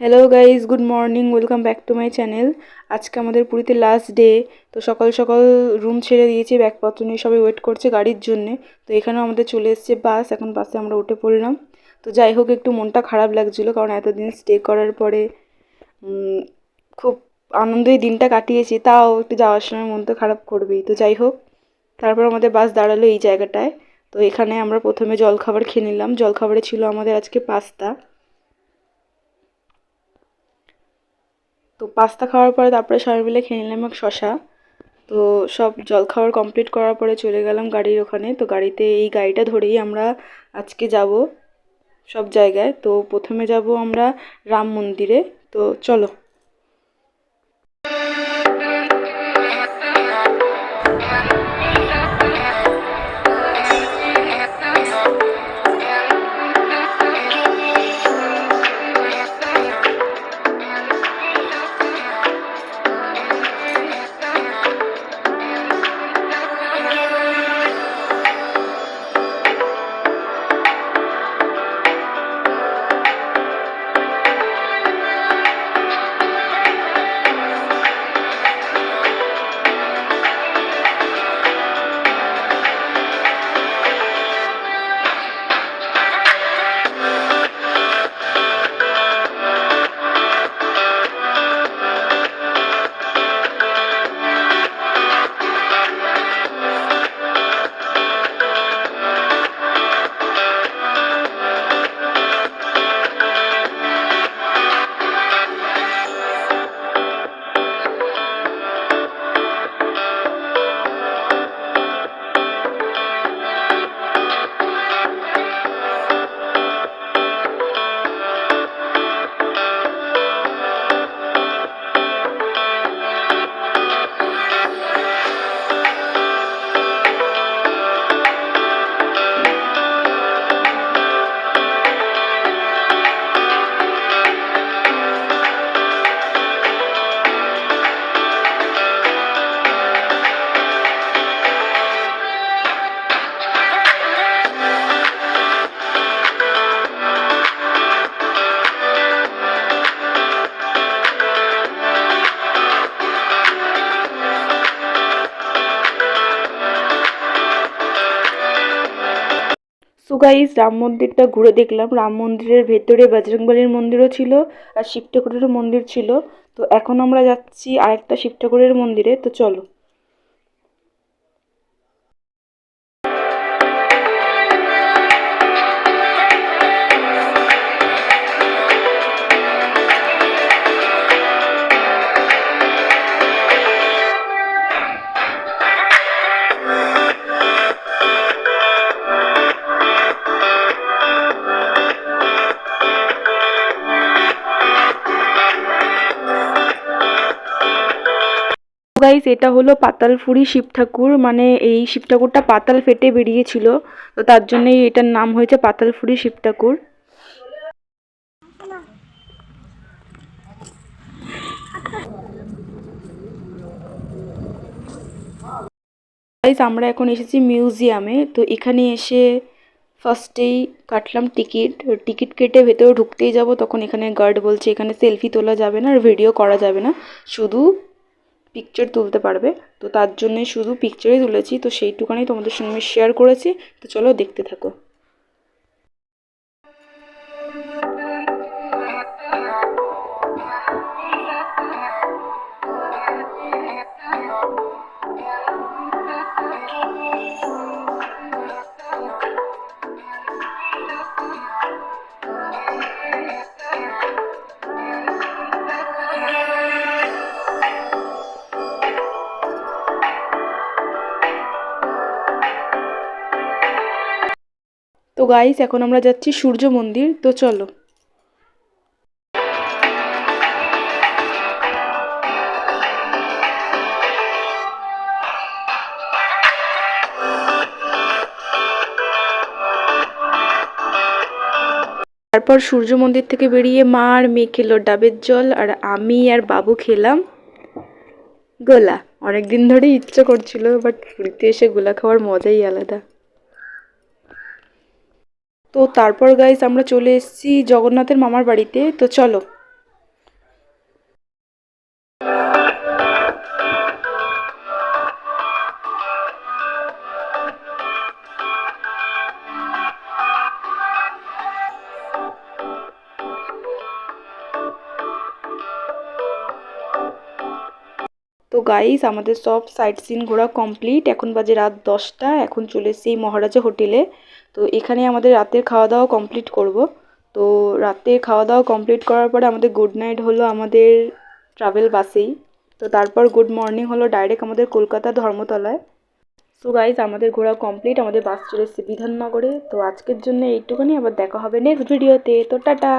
Hello guys good morning welcome back to my channel আজকে আমাদের পুরীতে লাস্ট ডে তো সকাল সকাল রুম ছেড়ে দিয়েছি, ব্যাগপত্র নিয়ে। সবাই ওয়েট করছে গাড়ির জন্যে। তো এখানেও আমাদের চলে এসছে বাস এখন বাসে আমরা উঠে পড়লাম। তো যাই হোক, একটু মনটা খারাপ লাগছিল কারণ এতদিন স্টে করার পরে খুব আনন্দই দিনটা কাটিয়েছি। তাও একটু যাওয়ার সময় মন তো খারাপ করবেই। তো যাই হোক, তারপর আমাদের বাস দাঁড়াল এই জায়গাটায়। তো এখানে আমরা প্রথমে জলখাবার খেয়ে নিলাম। জলখাবারে ছিল আমাদের আজকে পাস্তা। তো পাস্তা খাওয়ার পরে তারপরে সবাই মিলে খেয়ে নিলাম এক শশা তো সব জলখাবার কমপ্লিট করার পরে চলে গেলাম গাড়ির ওখানে। তো গাড়িতে এই গাড়িটা ধরেই আমরা আজকে যাব সব জায়গায়। তো প্রথমে যাব আমরা রাম মন্দিরে। তো চলো। সো গাইজ রাম মন্দিরটা ঘুরে দেখলাম। রাম মন্দিরের ভেতরে বজরংবলীর মন্দিরও ছিল আর শিব ঠাকুরেরও মন্দির ছিল। তো এখন আমরা যাচ্ছি আরেকটা শিব ঠাকুরের মন্দিরে। তো চলো। গাইস এটা হলো পাতালপুরি শিব ঠাকুর মানে এই শিব ঠাকুরটা পাতাল ফেটে বেরিয়েছিল, তো তার জন্যই এটার নাম হয়েছে পাতালপুরি শিব ঠাকুর গাইস আমরা এখন এসেছি মিউজিয়ামে, তো এখানে এসে ফার্স্টেই কাটলাম টিকিট। টিকিট কেটে ভেতরে ঢুকতেই যাব, তখন এখানে গার্ড বলছে, এখানে সেলফি তোলা যাবে না আর ভিডিও করা যাবে না। শুধু পিকচার তুলতে পারবে। তো তার জন্যে শুধু পিকচারই তুলেছি। তো সেইটুখানি তোমাদের সঙ্গে শেয়ার করেছি। তো চলো দেখতে থাকো। গাইস এখন আমরা যাচ্ছি সূর্য মন্দির, তো চলো। তারপর সূর্য মন্দির থেকে বেরিয়ে মা আর মেয়ে খেলো ডাবের জল, আর আমি আর বাবু খেলাম গোলা। অনেকদিন ধরেই ইচ্ছে করছিল বাট পুরীতে এসে গোলা খাওয়ার মজাই আলাদা। তো তারপর গাইস আমরা চলে এসেছি জগন্নাথের মামার বাড়িতে। তো চলো। গাইস আমাদের সব সাইট সিন ঘোরা কমপ্লিট এখন বাজে রাত দশটা, এখন চলে এসেছি মহারাজা হোটেলে তো এখানে আমাদের রাতের খাওয়া দাওয়া কমপ্লিট করব। তো রাতে খাওয়া দাওয়া কমপ্লিট করার পরে আমাদের গুড নাইট হলো আমাদের ট্রাভেল বাসেই তো তারপর গুড মর্নিং হলো ডাইরেক্ট আমাদের কলকাতা ধর্মতলায়। সো গাইজ আমাদের ঘোরা কমপ্লিট আমাদের বাস চলে এসেছে বিধাননগরে। তো আজকের জন্য এইটুকুনি, আবার দেখা হবে নেক্সট ভিডিওতে তো টাটা!